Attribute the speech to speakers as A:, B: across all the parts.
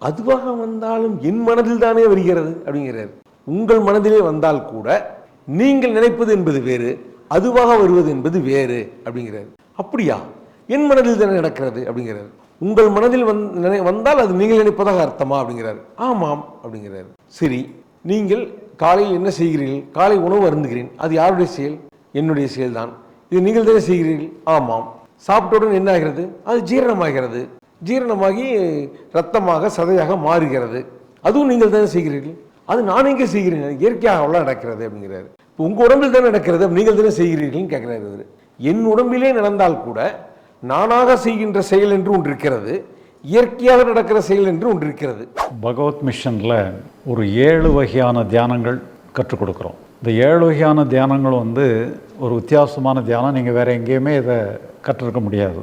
A: அதுவாக வந்தாலும் என் மனதில் தானே வருகிறது அப்படிங்கிறார். உங்கள் மனதிலே வந்தால் கூட நீங்கள் நினைப்பது என்பது வேறு அதுவாக வருவது என்பது வேறு அப்படிங்கிறார். அப்படியா? என் மனதில் தானே நடக்கிறது அப்படிங்கிறார். உங்கள் மனதில் வந் நினை- வந்தால் அது நீங்கள் நினைப்பதாக அர்த்தமா அப்படிங்கிறார். ஆமாம் அப்படிங்கிறார். சரி நீங்கள் காலையில் என்ன செய்கிறீர்கள்? காலை உணவு அருந்துகிறேன். அது யாருடைய செயல்? என்னுடைய செயல்தான். இது நீங்கள் தானே செய்கிறீர்கள்? ஆமாம். சாப்பிட்டவுடன் என்ன ஆகிறது? அது ஜீரணமாகிறது. ஜீரணமாகி ரத்தமாக சதையாக மாறுகிறது. அதுவும் நீங்கள் தானே செய்கிறீர்கள். அது நான் எங்கே செய்கிறேன்? இயற்கையாக அவ்வளோ நடக்கிறது அப்படிங்கிறாரு. இப்போ உங்கள் உடம்பில் தானே நடக்கிறது? நீங்கள் தானே செய்கிறீர்கள்னு கேட்குறாரு இவர். என் உடம்பிலே நடந்தால் கூட நானாக செய்கின்ற செயல் என்று ஒன்று இருக்கிறது. இயற்கையாக நடக்கிற செயல் என்று ஒன்று இருக்கிறது.
B: பகவத் மிஷனில் ஒரு ஏழு வகையான தியானங்கள் கற்றுக் கொடுக்குறோம். இந்த ஏழு வகையான தியானங்கள் வந்து ஒரு வித்தியாசமான தியானம். நீங்கள் வேறு எங்கேயுமே இதை கற்றுருக்க முடியாது.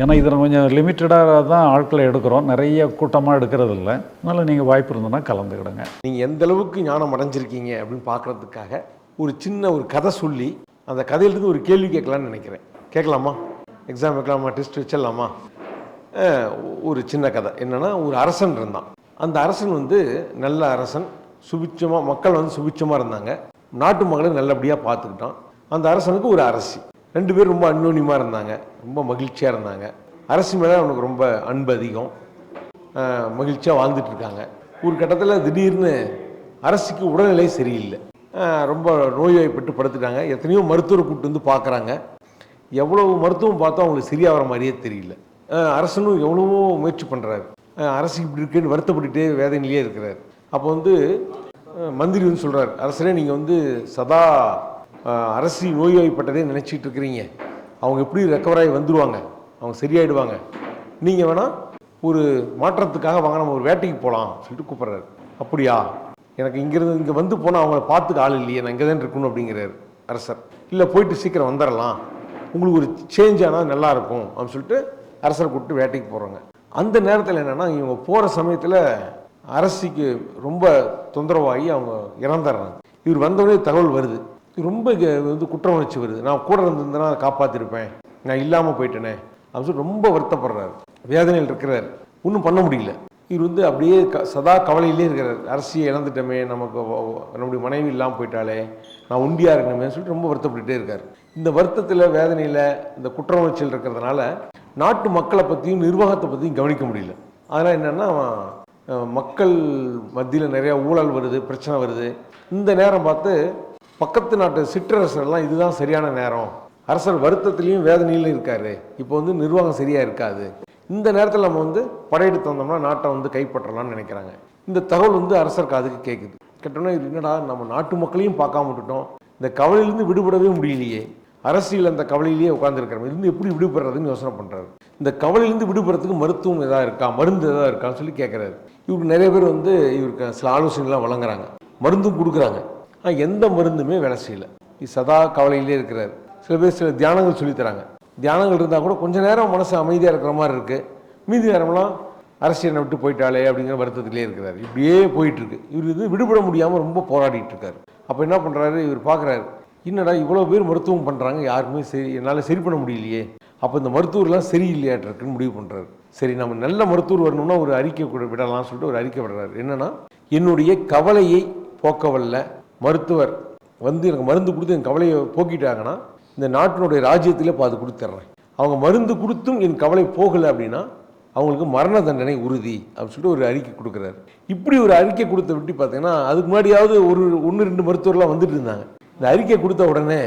B: ஏன்னா இதில் கொஞ்சம் லிமிட்டடாக தான் ஆட்களை எடுக்கிறோம். நிறைய கூட்டமாக எடுக்கிறது இல்லை அதனால் நீங்கள் வாய்ப்பு இருந்ததுன்னா கலந்துக்கிடுங்க.
A: நீங்கள் எந்த அளவுக்கு ஞானம் அடைஞ்சிருக்கீங்க அப்படின்னு பார்க்கறதுக்காக ஒரு சின்ன ஒரு கதை சொல்லி அந்த கதையிலிருந்து ஒரு கேள்வி கேட்கலான்னு நினைக்கிறேன். கேட்கலாமா? எக்ஸாம் வைக்கலாமா? டெஸ்ட் வச்சிடலாமா? ஒரு சின்ன கதை. என்னென்னா ஒரு அரசன் இருந்தான். அந்த அரசன் வந்து நல்ல அரசன். சுபிச்சமாக மக்கள் வந்து சுபிச்சமாக இருந்தாங்க. நாட்டு மக்களை நல்லபடியாக பார்த்துக்கிட்டான். அந்த அரசனுக்கு ஒரு அரசி. ரெண்டு பேரும் ரொம்ப அந்யோன்யமாக இருந்தாங்க. ரொம்ப மகிழ்ச்சியாக இருந்தாங்க. அரசு மேலே அவனுக்கு ரொம்ப அன்பு அதிகம். மகிழ்ச்சியாக வாழ்ந்துட்டு இருக்காங்க. ஒரு கட்டத்தில் திடீர்னு அரசுக்கு உடல்நிலை சரியில்லை. ரொம்ப நோய்வாய்ப்பட்டு படுத்துட்டாங்க. எத்தனையோ மருத்துவரை கூப்பிட்டு வந்து பார்க்குறாங்க எவ்வளவு மருத்துவம் பார்த்தா அவங்களுக்கு சரியாகிற மாதிரியே தெரியல. அரசனும் எவ்வளவோ முயற்சி பண்ணுறாரு அரசு இப்படி இருக்குன்னு வருத்தப்பட்டுட்டே வேதனையிலேயே இருக்கிறார். அப்போ வந்து மந்திரி வந்து சொல்கிறார் அரசரே நீங்கள் வந்து சதா அரசி நோய்வாய்ப்பட்டதே நினச்சிட்டு இருக்கிறீங்க. அவங்க எப்படி ரெக்கவர் ஆகி வந்துடுவாங்க அவங்க சரியாயிடுவாங்க. நீங்கள் வேணால் ஒரு மாற்றத்துக்காக வாங்க நம்ம ஒரு வேட்டைக்கு போகலாம் சொல்லிட்டு கூப்பிட்றாரு. அப்படியா? எனக்கு இங்கேருந்து இங்கே வந்து போனால் அவங்கள பார்த்துக்க ஆள் இல்லையே நான் இங்கே தான் இருக்கணும் அப்படிங்கிறாரு அரசர். இல்லை போயிட்டு சீக்கிரம் வந்துடலாம் உங்களுக்கு ஒரு சேஞ்ச் ஆனால் நல்லாயிருக்கும் அப்படின்னு சொல்லிட்டு அரசரை கூப்பிட்டு வேட்டைக்கு போகிறாங்க அந்த நேரத்தில் என்னென்னா இவங்க போகிற சமயத்தில் அரசிக்கு ரொம்ப தொந்தரவாகி அவங்க இறந்துடுறாங்க. இவர் வந்தவொடனே தகவல் வருது. ரொம்ப வந்து குற்ற உணர்ச்சி வருது. நான் கூட இருந்திருந்தேன்னா காப்பாற்றிருப்பேன் நான் இல்லாமல் போயிட்டேனே. அப்படின்னு சொல்லி ரொம்ப வருத்தப்படுறாரு. வேதனையில் இருக்கிறார். ஒன்றும் பண்ண முடியல. இவர் வந்து அப்படியே க சதா கவலையிலே இருக்கிறார். அரசியை இழந்துட்டோமே நமக்கு நம்முடைய மனைவி இல்லாமல் போயிட்டாலே நான் உண்டியாக இருக்கணுமே சொல்லிட்டு ரொம்ப வருத்தப்பட்டுட்டே இருக்கார். இந்த வருத்தத்தில் வேதனையில் இந்த குற்ற உணர்ச்சியில் இருக்கிறதுனால நாட்டு மக்களை பற்றியும் நிர்வாகத்தை பற்றியும் கவனிக்க முடியல. அதனால் என்னென்னா மக்கள் மத்தியில் நிறையா ஊழல் வருது பிரச்சனை வருது. இந்த நேரம் பார்த்து பக்கத்து நாட்டு சிற்றரசர்லாம் இதுதான் சரியான நேரம். அரசர் வருத்தத்திலையும் வேதனையிலும் இருக்காரு. இப்போ வந்து நிர்வாகம் சரியா இருக்காது. இந்த நேரத்தில் நம்ம வந்து படையெடுத்து வந்தோம்னா நாட்டை வந்து கைப்பற்றலாம்னு நினைக்கிறாங்க. இந்த தகவல் வந்து அரசர் காதுக்கு கேட்குது கேட்டோன்னா இது என்னடா நம்ம நாட்டு மக்களையும் பார்க்காம விட்டுட்டோம். இந்த கவலையிலேருந்து விடுபடவே முடியலையே. அரசியல் அந்த கவலையிலேயே உட்காந்துருக்கிறோம் இருந்து எப்படி விடுபடுறதுன்னு யோசனை பண்ணுறாரு இந்த கவலையிலேருந்து விடுபடுறதுக்கு மருத்துவம் எதாவது இருக்கா மருந்து எதாவது இருக்கான்னு சொல்லி கேட்குறாரு இவருக்கு நிறைய பேர் வந்து இவருக்கு சில ஆலோசனைலாம் வழங்குறாங்க. மருந்தும் கொடுக்குறாங்க. ஆனால் எந்த மருந்துமே வேலை செய்யலை. சதா கவலையிலே இருக்கிறார். சில பேர் சில தியானங்கள் சொல்லித் தராங்க. தியானங்கள் இருந்தால் கூட கொஞ்சம் நேரம் மனசு அமைதியாக இருக்கிற மாதிரி இருக்குது மீதி நேரம்லாம் அரசியலை விட்டு போயிட்டாலே அப்படிங்கிற வருத்தத்திலே இருக்கிறார். இப்படியே போயிட்டுருக்கு. இவர் இது விடுபட முடியாமல் ரொம்ப போராடிட்டு இருக்கார். அப்போ என்ன பண்ணுறாரு இவர் பார்க்குறாரு என்னடா இவ்வளோ பேர் மருத்துவம் பண்ணுறாங்க யாருக்குமே சரி என்னால் சரி பண்ண முடியலையே. அப்போ இந்த மருத்துவர்லாம் சரியில்லையாட்டிருக்குன்னு முடிவு பண்ணுறாரு சரி நம்ம நல்ல மருத்துவர் வரணும்னா ஒரு அறிக்கை விடலாம்னு சொல்லிட்டு ஒரு அறிக்கை விடுறாரு. என்னன்னா என்னுடைய கவலையை போக்கவல்ல. மருத்துவர் வந்து எனக்கு மருந்து கொடுத்து என் கவலையை போக்கிட்டாங்கன்னா இந்த நாட்டினுடைய ராஜ்யத்திலே பாது கொடுத்துட்றேன் அவங்க மருந்து கொடுத்தும் என் கவலை போகலை அப்படின்னா அவங்களுக்கு மரண தண்டனை உறுதி அப்படின்னு சொல்லிட்டு ஒரு அறிக்கை கொடுக்குறாரு. இப்படி ஒரு அறிக்கை கொடுத்த விட்டு பார்த்தீங்கன்னா அதுக்கு முன்னாடியாவது ஒரு ஒன்று ரெண்டு மருத்துவர்லாம் வந்துட்டு இருந்தாங்க. இந்த அறிக்கை கொடுத்த உடனே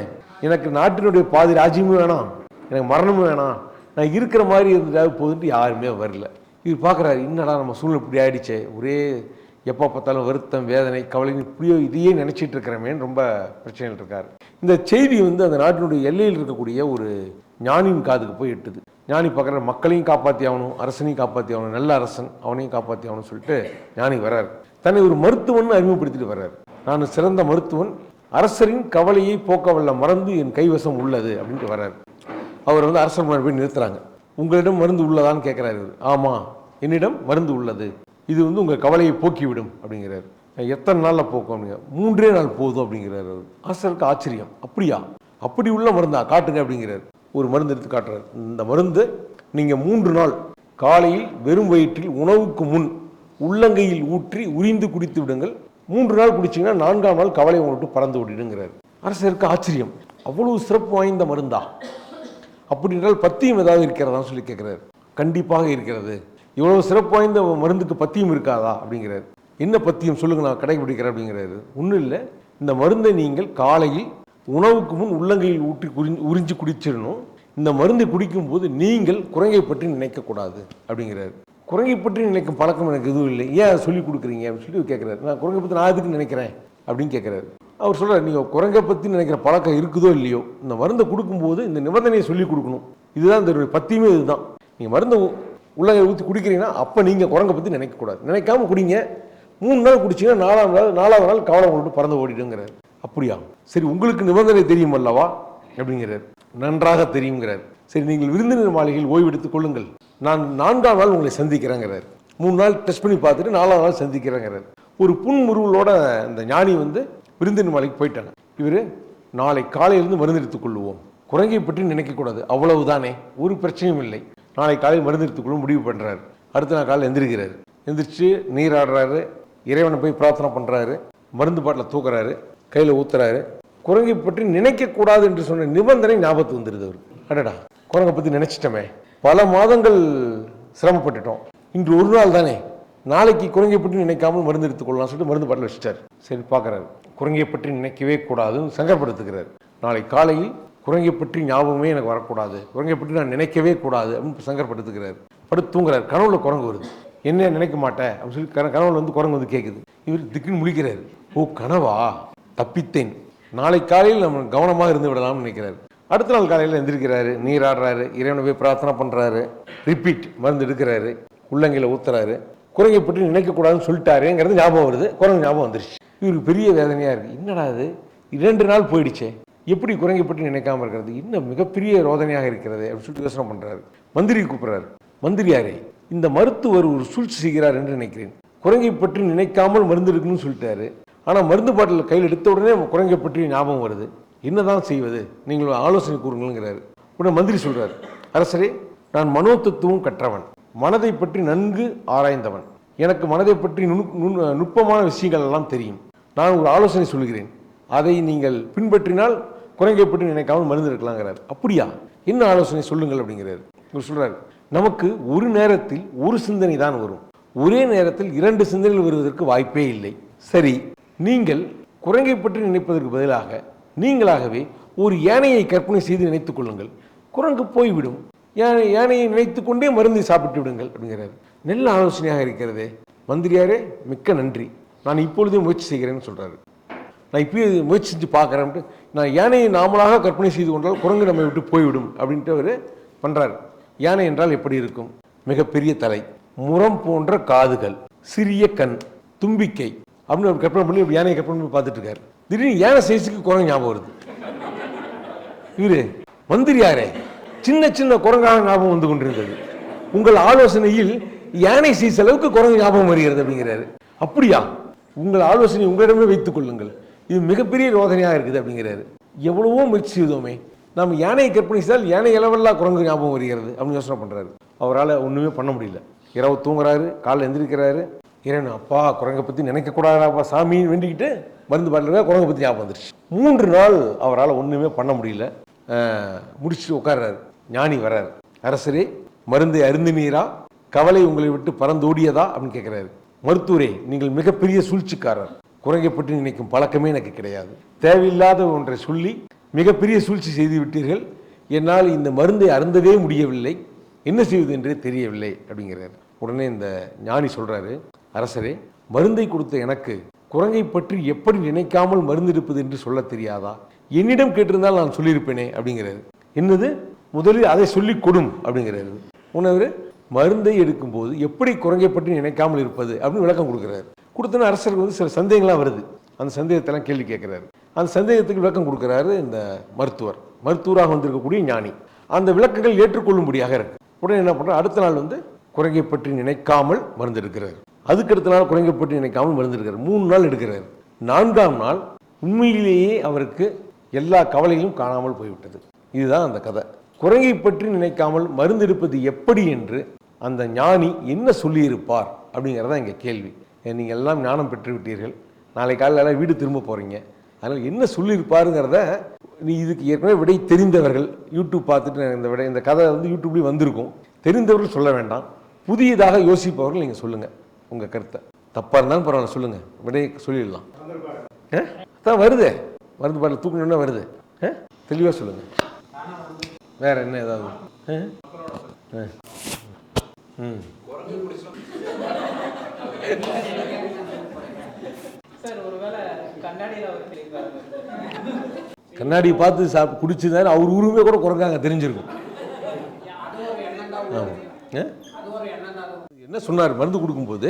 A: எனக்கு நாட்டினுடைய பாதி ராஜ்யமும் வேணாம் எனக்கு மரணமும் வேணாம் நான் இருக்கிற மாதிரி இருந்துட்டாவது போதுன்ட்டு யாருமே வரல. இவர் பார்க்குறாரு என்னடா நம்ம சூழ்நிலை இப்படி ஆயிடுச்சே ஒரே எப்போ பார்த்தாலும் வருத்தம் வேதனை கவலைன்னு இப்படியோ இதையே நினச்சிட்டு இருக்கிறமேன்னு ரொம்ப பிரச்சனையில் இருக்கார்? இந்த செய்தி வந்து அந்த நாட்டினுடைய எல்லையில் இருக்கக்கூடிய ஒரு ஞானியின் காதுக்கு போய் எட்டுது. ஞானி பார்க்குற மக்களையும் காப்பாற்றி ஆகணும் அரசனையும் காப்பாற்றி ஆகணும் நல்ல அரசன் அவனையும் காப்பாற்றி ஆகணும்னு சொல்லிட்டு ஞானி வர்றார். தன்னை ஒரு மருத்துவன் அறிமுகப்படுத்திட்டு வர்றார். நான் சிறந்த மருத்துவன் அரசரின் கவலையை போக்க வல்ல என் கைவசம் உள்ளது அப்படின்ட்டு வர்றார். அவர் வந்து அரசர் முன்னாடி போய் நிறுத்துறாங்க. உங்களிடம் மருந்து உள்ளதான்னு கேட்குறாரு ஆமாம் என்னிடம் மருந்து உள்ளது. இது வந்து உங்கள் கவலையை போக்கிவிடும் அப்படிங்கிறாரு. எத்தனை நாளில் போக்கும் அப்படிங்க மூன்றே நாள் போதும் அப்படிங்கிறாரு அவர். அரசருக்கு ஆச்சரியம். அப்படியா? அப்படி உள்ள மருந்தா? காட்டுங்க அப்படிங்கிறார். ஒரு மருந்து எடுத்து காட்டுறாரு. இந்த மருந்து நீங்கள் மூன்று நாள் காலையில் வெறும் வயிற்றில் உணவுக்கு முன் உள்ளங்கையில் ஊற்றி உரிந்து குடித்து விடுங்கள். மூன்று நாள் குடிச்சீங்கன்னா நான்காம் நாள் கவலை உங்கள்கிட்ட பறந்து விடுங்கிறார். அரசருக்கு ஆச்சரியம். அவ்வளவு சிறப்பு வாய்ந்த மருந்தா? அப்படி என்றால் பத்தியம் ஏதாவது இருக்கிறதான்னு சொல்லி கேட்குறாரு கண்டிப்பாக இருக்கிறது. இவ்வளவு சிறப்பு வாய்ந்த மருந்துக்கு பத்தியம் இருக்காதா அப்படிங்கிறாரு. என்ன பத்தியம் சொல்லுங்க நான் கடைபிடிக்கிறேன் அப்படிங்கிறாரு. ஒன்றும் இல்லை. இந்த மருந்தை நீங்கள் காலையில் உணவுக்கு முன் உள்ளங்கையில் ஊற்றி குறி உறிஞ்சி குடிச்சிடணும். இந்த மருந்தை குடிக்கும்போது நீங்கள் குரங்கை பற்றி நினைக்கக்கூடாது அப்படிங்கிறாரு. குரங்கை பற்றி நினைக்கும் பழக்கம் எனக்கு எதுவும் இல்லை. ஏன் அதை சொல்லி கொடுக்குறீங்க அப்படின்னு சொல்லி கேட்குறாரு நான் குரங்கை பற்றி நான் எதுக்கு நினைக்கிறேன் அப்படின்னு கேட்குறாரு அவர் சொல்கிறார் நீங்கள் குரங்கை பற்றி நினைக்கிற பழக்கம் இருக்குதோ இல்லையோ? இந்த மருந்தை கொடுக்கும்போது இந்த நிபந்தனையை சொல்லி கொடுக்கணும். இதுதான் இந்த பத்தியுமே இதுதான். நீங்கள் மருந்தை உள்ளங்கை ஊற்றி குடிக்கிறீங்கன்னா அப்போ நீங்கள் குரங்கை பற்றி நினைக்கக்கூடாது நினைக்காம குடிங்க. மூணு நாள் குடிச்சீங்கன்னா நாலாவது நாள் நாலாவது நாள் கவலை கொண்டு பறந்து ஓடிடுங்கிறார். அப்படியா சரி உங்களுக்கு நிபந்தனை தெரியும் அல்லவா அப்படிங்கிறார். நன்றாக தெரியுங்கிறார். சரி நீங்கள் விருந்தினர் மாளிகையில் ஓய்வெடுத்துக் கொள்ளுங்கள். நான் நான்காம் நாள் உங்களை சந்திக்கிறேங்கிறார். மூணு நாள் டெஸ்ட் பண்ணி பார்த்துட்டு நாலாவது நாள் சந்திக்கிறேங்கிறார். ஒரு புன்முருவலோட அந்த ஞானி வந்து விருந்தினர் மாளிகைக்கு போயிட்டாங்க. இவர் நாளை காலையிலிருந்து மருந்து எடுத்துக் கொள்ளுவோம். குரங்கை பற்றி நினைக்கக்கூடாது அவ்வளவுதானே. ஒரு பிரச்சனையும் இல்லை. நாளை காலையில் மருந்து எடுத்துக்கொள்ள முடிவு பண்ணுறாரு அடுத்த நாள் காலையில் எந்திரிக்கிறாரு. எந்திரிச்சு நீராடுறாரு இறைவனை போய் பிரார்த்தனை பண்ணுறாரு மருந்து பாட்டில் தூக்குறாரு. கையில் ஊத்துறாரு. குரங்கை பற்றி நினைக்கக்கூடாது என்று சொன்ன நிபந்தனை ஞாபகத்துக்கு வந்துடுது அவர் அடடா. குரங்கை பற்றி நினைச்சிட்டோமே. பல மாதங்கள் சிரமப்பட்டுட்டோம். இன்று ஒரு நாள் தானே. நாளைக்கு குரங்கை பற்றி நினைக்காமல் மருந்து எடுத்துக்கொள்ளலாம் சொல்லிட்டு மருந்து பாட்டில் வச்சுட்டார். சரி பார்க்குறாரு. குரங்கை பற்றி நினைக்கவே கூடாதுன்னு சங்கப்படுத்துகிறார் நாளை காலையில் குரங்கை பற்றி ஞாபகமே எனக்கு வரக்கூடாது. குரங்கை பற்றி நான் நினைக்கவே கூடாது அப்படின்னு சங்கப்படுத்துகிறார் படுத்து தூங்குறாரு கனவுல குரங்கு வருது. என்ன நினைக்க மாட்டேன் அப்படின்னு சொல்லி கன- கனவுல வந்து குரங்கு வந்து கேட்குது இவர் திக்குன்னு முழிக்கிறாரு. ஓ கனவா? தப்பித்தேன். நாளை காலையில் நம்ம கவனமாக இருந்து விடலாம்னு நினைக்கிறாரு. அடுத்த நாள் காலையில் எந்திரிக்கிறாரு. நீராடுறாரு இறைவனை போய் பிரார்த்தனை பண்ணுறாரு ரிப்பீட் மருந்து எடுக்கிறாரு. உள்ளங்கையில் ஊத்துறாரு. குரங்கை பற்றி நினைக்கக்கூடாதுன்னு சொல்லிட்டாருங்கிறது ஞாபகம் வருது. குரங்கு ஞாபகம் வந்துருச்சு. இவருக்கு பெரிய வேதனையாக இருக்குது என்னடா இது? இரண்டு நாள் போயிடுச்சே. எப்படி குரங்கை பற்றி நினைக்காமல் இருக்கிறது? இன்னும் மிகப்பெரிய ரோதனையாக இருக்கிறது அப்படின்னு சொல்லிட்டு யோசனை பண்ணுறாரு மந்திரி கூப்பிட்றாரு. மந்திரியாரே இந்த மருத்துவர் ஒரு சூழ்ச்சி செய்கிறார் என்று நினைக்கிறேன். குரங்கை பற்றி நினைக்காமல் மருந்து எடுக்கணும்னு சொல்லிட்டாரு. ஆனால் மருந்து பாட்டில் கையில் எடுத்த உடனே குரங்கை பற்றி ஞாபகம் வருது. என்னதான் செய்வது? நீங்கள் ஆலோசனை கூறுங்கள்ங்கிறாரு. உடனே மந்திரி சொல்கிறார் அரசரே நான் மனோத்தத்துவம் கற்றவன். மனதை பற்றி நன்கு ஆராய்ந்தவன். எனக்கு மனதை பற்றி நுணு- நுண்- நுட்பமான விஷயங்கள் எல்லாம் தெரியும். நான் ஒரு ஆலோசனை சொல்கிறேன். அதை நீங்கள் பின்பற்றினால் குரங்கை பற்றி நினைக்காமல் மருந்து இருக்கலாங்கிறார் அப்படியா? என்ன ஆலோசனை சொல்லுங்கள் அப்படிங்கிறார். இவர் சொல்றாரு நமக்கு ஒரு நேரத்தில் ஒரு சிந்தனை தான் வரும். ஒரே நேரத்தில் இரண்டு சிந்தனைகள் வருவதற்கு வாய்ப்பே இல்லை. சரி நீங்கள் குரங்கை பற்றி நினைப்பதற்கு பதிலாக நீங்களாகவே ஒரு யானையை கற்பனை செய்து நினைத்துக் கொள்ளுங்கள். குரங்கு போய்விடும். யானை யானையை நினைத்து கொண்டே மருந்தை சாப்பிட்டு விடுங்கள் அப்படிங்கிறார். நல்ல ஆலோசனையாக இருக்கிறதே. மந்திரியாரே மிக்க நன்றி. நான் இப்பொழுதே முயற்சி செய்கிறேன்னு சொல்றாரு. நான் இப்பயே முயற்சி செஞ்சு பார்க்குறேன்ட்டு நான் யானையை நாமளாக கற்பனை செய்து கொண்டால் குரங்கு நம்மை விட்டு போய்விடும் அப்படின்ட்டு அவர் பண்ணுறார் யானை என்றால் எப்படி இருக்கும்? மிகப்பெரிய தலை முரம் போன்ற காதுகள் சிறிய கண் தும்பிக்கை அப்படின்னு அவர் கற்பனை பண்ணி யானையை கற்பனை பண்ணி பார்த்துட்டு இருக்காரு. திடீர்னு யானை சைஸுக்கு குரங்கு ஞாபகம் வருது. இவரு மந்திரியாரே சின்ன சின்ன குரங்காக ஞாபகம் வந்து கொண்டிருந்தது. உங்கள் ஆலோசனையில் யானை சீஸ் அளவுக்கு குரங்கு ஞாபகம் வருகிறது அப்படிங்கிறாரு. அப்படியா? உங்கள் ஆலோசனை உங்களிடமே வைத்துக் கொள்ளுங்கள். இது மிகப்பெரிய ரோதனையாக இருக்குது அப்படிங்கிறாரு. எவ்வளவோ முயற்சி செய்தோமே நம்ம யானையை கற்பனை செய்தால் யானை அளவெல்லாம் குரங்கு ஞாபகம் வருகிறது அப்படின்னு யோசனை பண்ணுறாரு அவரால் ஒன்றுமே பண்ண முடியல. இரவு தூங்குறாரு காலைல எந்திரிக்கிறாரு. இறைவன் அப்பா குரங்கை பற்றி நினைக்கக்கூடாதாப்பா சாமின்னு வேண்டிக்கிட்டு மருந்து பாட்டில் குரங்கை பற்றி ஞாபகம் வந்துருச்சு. மூன்று நாள் அவரால் ஒன்றுமே பண்ண முடியல. முடிச்சுட்டு உட்கார்றாரு. ஞானி வர்றாரு. அரசரே மருந்தை அருந்தினீரா கவலை உங்களை விட்டு பறந்தோடியதா? அப்படின்னு கேட்குறாரு மருத்துவரே நீங்கள் மிகப்பெரிய சூழ்ச்சிக்காரர். குரங்கை பற்றி நினைக்கும் பழக்கமே எனக்கு கிடையாது. தேவையில்லாத ஒன்றை சொல்லி மிகப்பெரிய சூழ்ச்சி செய்து விட்டீர்கள். என்னால் இந்த மருந்தை அருந்தவே முடியவில்லை. என்ன செய்வது என்றே தெரியவில்லை அப்படிங்கிறார். உடனே இந்த ஞானி சொல்கிறாரு அரசரே மருந்தை கொடுத்த எனக்கு குரங்கை பற்றி எப்படி நினைக்காமல் மருந்து இருப்பது என்று சொல்ல தெரியாதா? என்னிடம் கேட்டிருந்தால் நான் சொல்லியிருப்பேனே அப்படிங்கிறாரு. என்னது? முதலில் அதை சொல்லி கொடும் அப்படிங்கிறாரு. உணவு மருந்தை எடுக்கும்போது எப்படி குரங்கை பற்றி நினைக்காமல் இருப்பது? அப்படின்னு விளக்கம் கொடுக்குறாரு. கொடுத்தோன்னா அரசருக்கு வந்து சில சந்தேகங்களாக வருது. அந்த சந்தேகத்தெல்லாம் கேள்வி கேட்குறாரு. அந்த சந்தேகத்துக்கு விளக்கம் கொடுக்குறாரு இந்த மருத்துவர். மருத்துவராக வந்திருக்கக்கூடிய ஞானி. அந்த விளக்கங்கள் ஏற்றுக்கொள்ளும்படியாக இருக்கு. உடனே என்ன பண்ணுறாரு அடுத்த நாள் வந்து குரங்கை பற்றி நினைக்காமல் மருந்து அதுக்கு அடுத்த நாள் குரங்கை பற்றி நினைக்காமல் மருந்து மூணு நாள் எடுக்கிறார். நான்காம் நாள் உண்மையிலேயே அவருக்கு எல்லா கவலையும் காணாமல் போய்விட்டது. இதுதான் அந்த கதை. குரங்கை பற்றி நினைக்காமல் மருந்தெடுப்பது எப்படி என்று அந்த ஞானி என்ன சொல்லியிருப்பார் அப்படிங்கிறதான் இங்கே கேள்வி. நீங்கள் எல்லாம் ஞானம் பெற்று விட்டீர்கள். நாளை காலையில் எல்லாம் வீடு திரும்ப போகிறீங்க அதனால் என்ன சொல்லியிருப்பாருங்கிறத நீ இதுக்கு ஏற்கனவே விடை தெரிந்தவர்கள் யூடியூப் பார்த்துட்டு நான் இந்த விடை இந்த கதை வந்து யூடியூப்லேயும் வந்திருக்கும். தெரிந்தவர்கள் சொல்ல வேண்டாம். புதியதாக யோசிப்பவர்கள் நீங்கள் சொல்லுங்கள் உங்கள் கருத்தை. தப்பாக இருந்தாலும் பரவாயில்ல சொல்லுங்கள் விடையை சொல்லிடலாம். ஆ? அதான் வருதே. மருந்து பாட்டில் தூக்கணுன்னா வருது. தெளிவாக சொல்லுங்கள் வேற என்ன ஏதாவது? ஆ? ஆ. ம்
C: சார் ஒருவேளை கண்ணாடியில் அவர் சொல்லியிருக்காரு
A: கண்ணாடி பார்த்து சாப்பிட்டு குடிச்சிருந்தாரு அவர் உருவே கூட குறைஞ்சாங்க தெரிஞ்சிருக்கும்? என்ன சொன்னார்? மருந்து கொடுக்கும்போது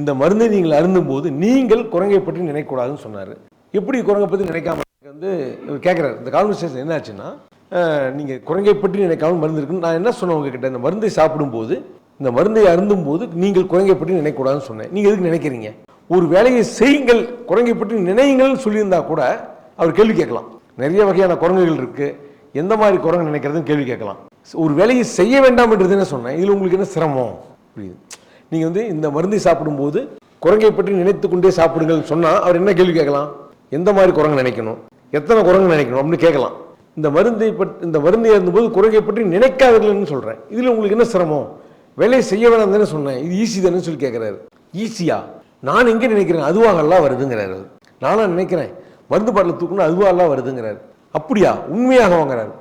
A: இந்த மருந்தை நீங்கள் அருந்தும்போது நீங்கள் குரங்கை பற்றி நினைக்கக்கூடாதுன்னு சொன்னார். எப்படி குரங்கை பற்றி நினைக்காம வந்து கேட்குறாரு இந்த கான்வர்சேஷன் என்ன ஆச்சுன்னா நீங்கள் குரங்கை பற்றி நினைக்காம மருந்து இருக்குன்னு நான் என்ன சொன்னேன் உங்ககிட்ட? இந்த மருந்தை சாப்பிடும்போது இந்த மருந்தை அருந்தும்போது நீங்கள் குரங்கை பற்றி நினைக்கக்கூடாதுன்னு சொன்னேன். நீங்கள் எதுக்கு நினைக்கிறீங்க? ஒரு வேலையை செய்யுங்கள் குரங்கை பற்றி நினையுங்கள்னு சொல்லியிருந்தா கூட அவர் கேள்வி கேட்கலாம். நிறைய வகையான குரங்குகள் இருக்குது எந்த மாதிரி குரங்கு நினைக்கிறதுன்னு கேள்வி கேட்கலாம். ஒரு வேலையை செய்ய வேண்டாம் என்றது என்ன சொன்னேன். இதில் உங்களுக்கு என்ன சிரமம்? புரியுது. நீங்கள் வந்து இந்த மருந்தை சாப்பிடும்போது குரங்கை பற்றி நினைத்து கொண்டே சாப்பிடுங்கள்னு சொன்னால் அவர் என்ன கேள்வி கேட்கலாம்? எந்த மாதிரி குரங்கு நினைக்கணும்? எத்தனை குரங்கு நினைக்கணும்? அப்படின்னு கேட்கலாம். இந்த மருந்தை பற்றி இந்த மருந்தை இருந்தபோது குரங்கை பற்றி நினைக்காதீர்கள்னு சொல்கிறேன் இதில் உங்களுக்கு என்ன சிரமம்? வேலையை செய்ய வேணாம் தானே சொன்னேன். இது ஈஸி தானே சொல்லி கேட்குறாரு ஈஸியா நான் எங்கே நினைக்கிறேன்? அதுவாகலாம் வருதுங்கிறாரு. நானும் நினைக்கிறேன். மருந்து பாட்டில் தூக்கணும் அதுவாகலாம் வருதுங்கிறாரு. அப்படியா? உண்மையாக வாங்குறாரு.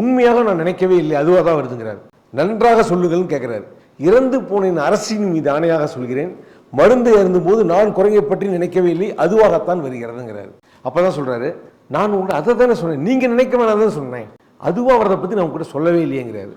A: உண்மையாக நான் நினைக்கவே இல்லை. அதுவாக தான் வருதுங்கிறார். நன்றாக சொல்லுங்கள்னு கேட்குறாரு இறந்து போனேன் அரசின் மீது ஆணையாக சொல்கிறேன். மருந்து இறந்தும்போது நான் குறைய பற்றி நினைக்கவே இல்லை. அதுவாகத்தான் வருகிறதுங்கிறார். அப்போ தான் சொல்கிறாரு நான் உங்கள்கிட்ட அதை தானே சொன்னேன். நீங்கள் நினைக்க வேணாம் தானே சொன்னேன். அதுவாக வரதை பற்றி நான் உங்ககிட்ட சொல்லவே இல்லையேங்கிறாரு.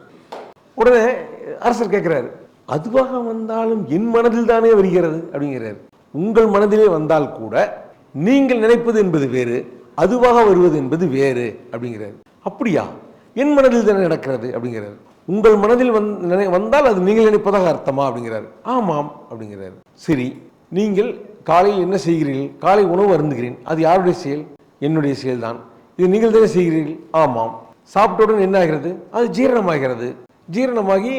A: உடனே அரசர் கேட்குறாரு அதுவாக வந்தாலும் என் மனதில் தானே வருகிறது? அப்படிங்கிறாரு. உங்கள் மனதிலே வந்தால் கூட நீங்கள் நினைப்பது என்பது வேறு அதுவாக வருவது என்பது வேறு அப்படிங்கிறார். அப்படியா? என் மனதில் தானே நடக்கிறது? அப்படிங்கிறார். உங்கள் மனதில் வந் நினை- வந்தால் அது நீங்கள் நினைப்பதாக அர்த்தமா? அப்படிங்கிறாரு. ஆமாம் அப்படிங்கிறாரு. சரி நீங்கள் காலையில் என்ன செய்கிறீர்கள்? காலை உணவு அருந்துகிறேன். அது யாருடைய செயல்? என்னுடைய செயல்தான். இது நீங்கள் தானே செய்கிறீர்கள்? ஆமாம். சாப்பிட்டவுடன் என்ன ஆகிறது? அது ஜீரணமாகிறது. ஜீரணமாகி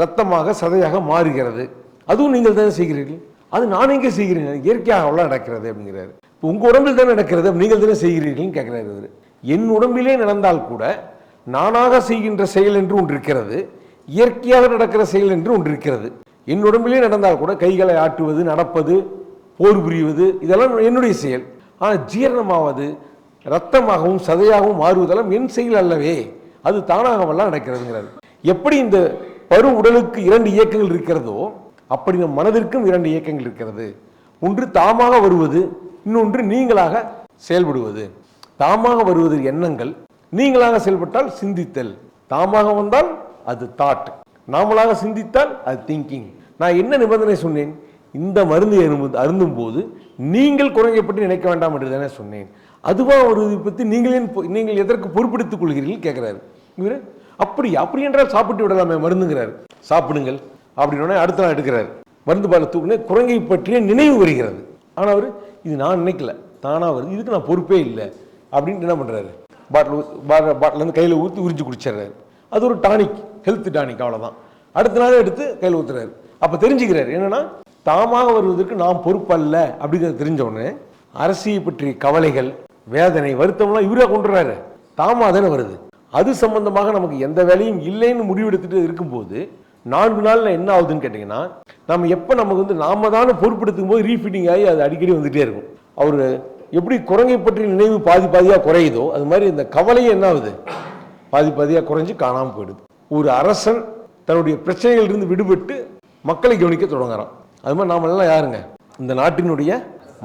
A: ரத்தமாக சதையாக மாறுகிறது. அதுவும் நீங்கள் தானே செய்கிறீர்கள். அது நான் எங்கே செய்கிறேன்? அவ்வளோ நடக்கிறது அப்படிங்கிறாரு. இப்போ உங்கள் உடம்பில் தானே நடக்கிறது? நீங்கள் தானே செய்கிறீர்கள்னு கேட்குறாரு இவர். என் உடம்பிலே நடந்தால் கூட நானாக செய்கின்ற செயல் என்று ஒன்று இருக்கிறது. இயற்கையாக நடக்கிற செயல் என்று ஒன்று இருக்கிறது. என் உடம்பிலே நடந்தால் கூட கைகளை ஆட்டுவது நடப்பது போர் புரிவது இதெல்லாம் என்னுடைய செயல். ஆனால் ஜீரணமாவது ரத்தமாகவும் சதையாகவும் மாறுவதெல்லாம் என் செயல் அல்லவே. அது தானாகவெல்லாம் நடக்கிறதுங்கிறது எப்படி இந்த பரு உடலுக்கு இரண்டு இயக்கங்கள் இருக்கிறதோ அப்படி நம் மனதிற்கும் இரண்டு இயக்கங்கள் இருக்கிறது. ஒன்று தாமாக வருவது இன்னொன்று நீங்களாக செயல்படுவது. தாமாக வருவது எண்ணங்கள் நீங்களாக செயல்பட்டால் சிந்தித்தல். தாமாக வந்தால் அது தாட் நாமளாக சிந்தித்தால் அது திங்கிங் நான் என்ன நிபந்தனை சொன்னேன்? இந்த மருந்து அருந்தும் அருந்தும் போது நீங்கள் குரங்கை பற்றி நினைக்க வேண்டாம் என்று தானே சொன்னேன். அதுவாக வருவதை பற்றி நீங்களே நீங்கள் எதற்கு பொறுப்படுத்திக் கொள்கிறீர்கள்? கேட்குறாரு. இவர் அப்படி அப்படி என்றால் சாப்பிட்டு விடலாமே மருந்துங்கிறார். சாப்பிடுங்கள் அப்படின்னு அடுத்த நாள் எடுக்கிறார். மருந்து பால தூக்குனே குரங்கை பற்றிய நினைவு வருகிறது. ஆனால் அவர் இது நான் நினைக்கல தானாக வருது இதுக்கு நான் பொறுப்பே இல்லை அப்படின்ட்டு என்ன பண்ணுறாரு பாட்டில் பாட்டில் இருந்து கையில் ஊற்றி உறிஞ்சு குடிச்சிடுறாரு. அது ஒரு டானிக் ஹெல்த் டானிக் அவ்வளோதான் அடுத்த நாள் எடுத்து கையில் ஊற்றுறாரு அப்போ தெரிஞ்சுக்கிறாரு என்னன்னா தாமாக வருவதற்கு நாம் பொறுப்பல்ல அப்படிங்கிறத தெரிஞ்சவுடனே அரசியை பற்றிய கவலைகள் வேதனை வருத்தம்லாம் இவரே கொண்டுறாரு. தாமாக தானே வருது. அது சம்பந்தமாக நமக்கு எந்த வேலையும் இல்லைன்னு முடிவெடுத்துட்டு இருக்கும்போது நான்கு நாளில் என்ன ஆகுதுன்னு கேட்டிங்கன்னா நம்ம எப்போ நமக்கு வந்து நாம தானே பொறுப்பெடுத்துக்கும் போது ரீஃபிட்டிங் ஆகி அது அடிக்கடி வந்துகிட்டே இருக்கும். அவர் எப்படி குரங்கை பற்றிய நினைவு பாதி பாதியாக குறையுதோ அது மாதிரி இந்த கவலையும் என்ன ஆகுது? பாதி பாதியாக குறைஞ்சு காணாமல் போயிடுது. ஒரு அரசன் தன்னுடைய பிரச்சனைகளிலிருந்து விடுபட்டு மக்களை கவனிக்க தொடங்குறான். அது மாதிரி நாம எல்லாம் யாருங்க? இந்த நாட்டினுடைய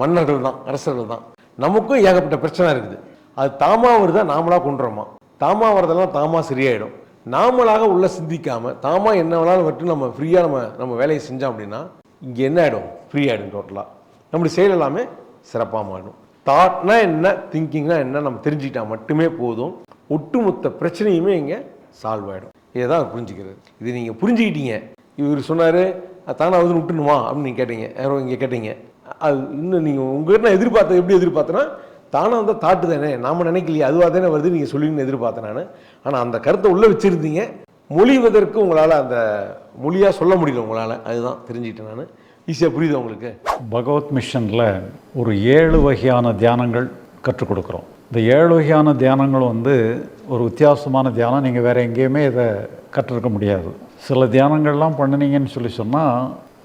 A: மன்னர்கள் தான் அரசர்கள் தான். நமக்கும் ஏகப்பட்ட பிரச்சனை இருக்குது. அது தாமா வருதா நாமளாக கொண்டுறோமா தாமா வரதெல்லாம் தாமா சரியாயிடும். நாமளாக உள்ள சிந்திக்காம தாமா என்ன வேணாலும் மட்டும் நம்ம ஃப்ரீயாக நம்ம நம்ம வேலையை செஞ்சோம் அப்படின்னா இங்கே என்ன ஆகிடும் ஃப்ரீ ஆகிடும் டோட்டலாக நம்முடைய செயல் எல்லாமே சிறப்பாக மாறும். தாட்னா என்ன திங்கிங்னா என்ன நம்ம தெரிஞ்சுக்கிட்டா மட்டுமே போதும். ஒட்டுமொத்த பிரச்சனையுமே இங்கே சால்வ் ஆகிடும் இதுதான் தான் புரிஞ்சுக்கிறது இது நீங்கள் புரிஞ்சுக்கிட்டீங்க. இவர் சொன்னார் தானாவது விட்டுணுமா அப்படின்னு நீங்கள் கேட்டீங்க. யாரோ இங்கே கேட்டீங்க. அது இன்னும் நீங்கள் உங்கள்கிட்ட நான் எதிர்பார்த்த எப்படி எதிர்பார்த்தேன்னா தானாக வந்தால் தாட்டு தானே நாம் நினைக்கலையே அதுவாக தானே வருது நீங்கள் சொல்லுவீங்கன்னு எதிர்பார்த்தேன் நான். ஆனால் அந்த கருத்தை உள்ளே வச்சுருந்தீங்க. மொழிவதற்கு உங்களால் அந்த மொழியாக சொல்ல முடியல உங்களால். அதுதான் தெரிஞ்சுக்கிட்டேன் நான். ஈஸியாக புரியுது உங்களுக்கு?
B: பகவத் மிஷனில் ஒரு ஏழு வகையான தியானங்கள் கற்றுக் கொடுக்குறோம். இந்த ஏழு வகையான தியானங்கள் வந்து ஒரு வித்தியாசமான தியானம். நீங்கள் வேறு எங்கேயுமே இதை கற்றுருக்க முடியாது. சில தியானங்கள்லாம் பண்ணினீங்கன்னு சொல்லி சொன்னால்